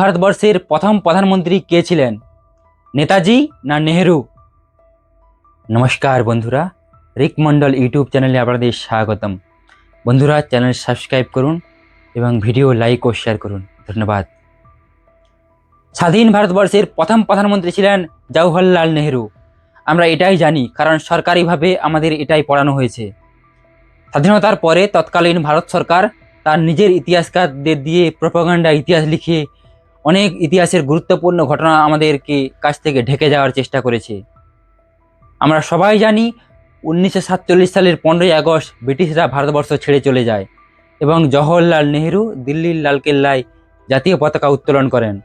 ভারতবর্ষের প্রথম প্রধানমন্ত্রী কে ছিলেন? নেতাজি না নেহেরু? নমস্কার বন্ধুরা, রিক মন্ডল ইউটিউব চ্যানেলে আপনাদের স্বাগতম। বন্ধুরা, চ্যানেল সাবস্ক্রাইব করুন এবং ভিডিও লাইক ও শেয়ার করুন। ধন্যবাদ। স্বাধীন ভারতবর্ষের প্রথম প্রধানমন্ত্রী ছিলেন জওহরলাল নেহেরু। আমরা এটাই জানি, কারণ সরকারিভাবে আমাদের এটাই পড়ানো হয়েছে। স্বাধীনতার পরে তৎকালীন ভারত সরকার তার নিজের ইতিহাসকারদের দিয়ে প্রপাগান্ডা ইতিহাস লিখে অনেক ইতিহাসের গুরুত্বপূর্ণ ঘটনা আমাদেরকে কাছ থেকে ঢেকে যাওয়ার চেষ্টা করেছে। আমরা সবাই জানি উনিশশো সাতচল্লিশ সালের পনেরোই আগস্ট ব্রিটিশরা ভারতবর্ষ ছেড়ে চলে যায় এবং জওহরলাল নেহেরু দিল্লির লালকেল্লায় জাতীয় পতাকা উত্তোলন করেন।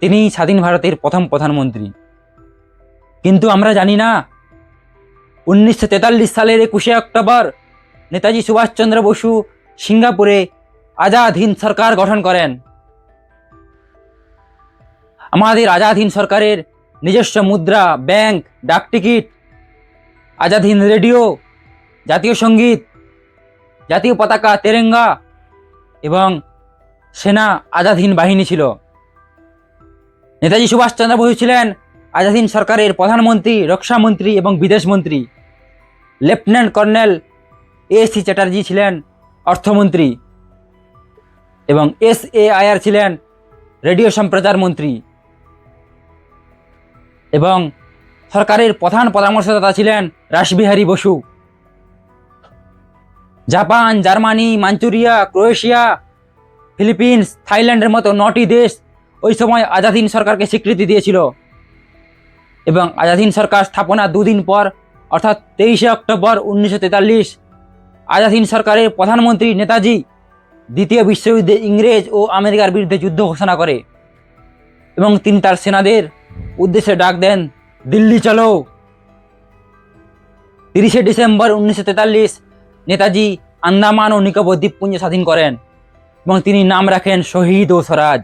তিনি স্বাধীন ভারতের প্রথম প্রধানমন্ত্রী। কিন্তু আমরা জানি না উনিশশো তেতাল্লিশ সালের একুশে অক্টোবর নেতাজি সুভাষচন্দ্র বসু সিঙ্গাপুরে আজাদ হিন্দ সরকার গঠন করেন। আমাদের আজাদ হিন্দ সরকারের নিজস্ব মুদ্রা, ব্যাংক, ডাক টিকিট আজাদ হিন্দ রেডিও, জাতীয় সংগীত, জাতীয় পতাকা, তেরেঙ্গা এবং সেনা আজাদ হিন্দ বাহিনী ছিল। নেতাজি সুভাষচন্দ্র বসু ছিলেন আজাদ হিন্দ সরকারের প্রধানমন্ত্রী, রক্ষামন্ত্রী এবং বিদেশ মন্ত্রী। Lieutenant colonel A C Chatterjee ছিলেন অর্থমন্ত্রী এবং এস এ আয়ার ছিলেন রেডিও সম্প্রচার মন্ত্রী। এবং সরকারের প্রধান পরামর্শদাতা ছিলেন Rashbehari Bose. Japan, Germany, Manchuria, Croatia, Philippines, থাইল্যান্ডের মতো নটি দেশ ওই সময় আজাদিন সরকারকে স্বীকৃতি দিয়েছিল এবং আজাদিন সরকার স্থাপনা দুদিন পর, অর্থাৎ তেইশে অক্টোবর উনিশশো তেতাল্লিশ, আজাদিন সরকারের প্রধানমন্ত্রী নেতাজি দ্বিতীয় বিশ্বযুদ্ধে ইংরেজ ও আমেরিকার বিরুদ্ধে যুদ্ধ ঘোষণা করে এবং তিনি তার সেনাদের উদ্দেশ্যে ডাক দেন, দিল্লি চলো। তিরিশে ডিসেম্বর উনিশশো তেতাল্লিশ নেতাজি আন্দামান ও নিকোবর দ্বীপপুঞ্জ স্বাধীন করেন এবং তিনি নাম রাখেন শহীদ ও স্বরাজ।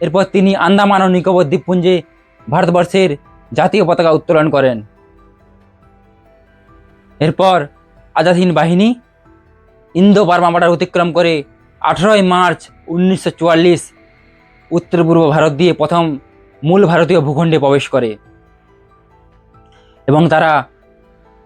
এরপর তিনি আন্দামান ও নিকোবর দ্বীপপুঞ্জে ভারতবর্ষের জাতীয় পতাকা উত্তোলন করেন। এরপর আজাদ হিন্দ বাহিনী ইন্দো বার্মা বর্ডার অতিক্রম করে আঠেরোই মার্চ উনিশশো চুয়াল্লিশ উত্তর পূর্ব ভারত দিয়ে প্রথম মূল ভারতীয় ভূখণ্ডে প্রবেশ করে। এবং তারা,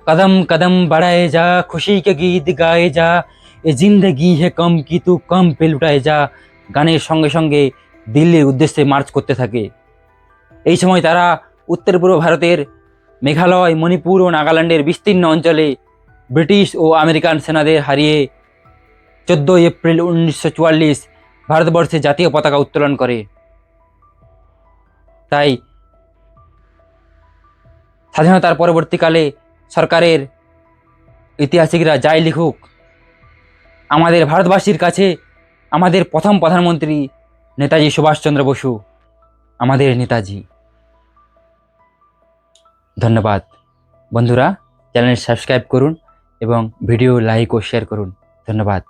কদম কদম, বাড়ায় যা, খুশি কে গীত গায়ে যা, এ জিন্দগি হে কম কি তু কম পে লুটায় যা গানের সঙ্গে সঙ্গে দিল্লির উদ্দেশ্যে মার্চ করতে থাকে। এই সময় তারা উত্তর পূর্ব ভারতের মেঘালয়, মণিপুর ও নাগাল্যান্ডের বিস্তীর্ণ অঞ্চলে ব্রিটিশ ও আমেরিকান সেনাদের হারিয়ে চোদ্দোই এপ্রিল উনিশশো চুয়াল্লিশ ভারতবর্ষে জাতীয় পতাকা উত্তোলন করে। তাই স্বাধীনতার পরবর্তীকালে সরকারের ঐতিহাসিকরা যাই লিখুক, আমাদের ভারতবাসীর কাছে আমাদের প্রথম প্রধানমন্ত্রী নেতাজি সুভাষচন্দ্র বসু, আমাদের নেতাজি। ধন্যবাদ। বন্ধুরা চ্যানেল সাবস্ক্রাইব করুন এবং ভিডিও লাইক ও শেয়ার করুন। ধন্যবাদ।